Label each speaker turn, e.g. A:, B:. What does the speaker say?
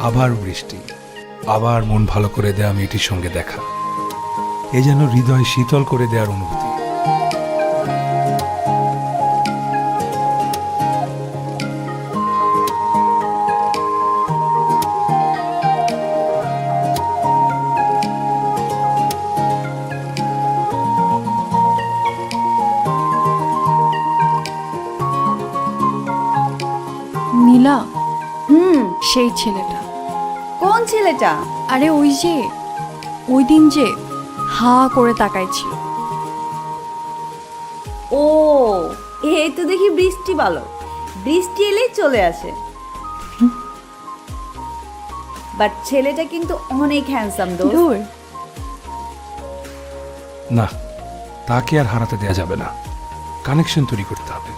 A: আবার বৃষ্টি। আবার মন ভালো করে দেয়া মেয়েটির সঙ্গে দেখা। এ যেন হৃদয় শীতল করে দেওয়ার অনুভূতি।
B: নীলা।
C: হুম,
B: সেই ছেলেটা।
C: কোন ছেলেটা?
B: আরে ওই যে ওই দিন যে হা করে তাকাইছিল
C: ও এই তো দেখি বৃষ্টি ভালো বৃষ্টি এলেই চলে আসে। বাট ছেলেটা কিন্তু অনেক হ্যান্ডসাম দোস্ত।
B: দূর।
A: না তাকে আর হারাতে দেয়া যাবে না। কানেকশন তৈরি করতে হবে।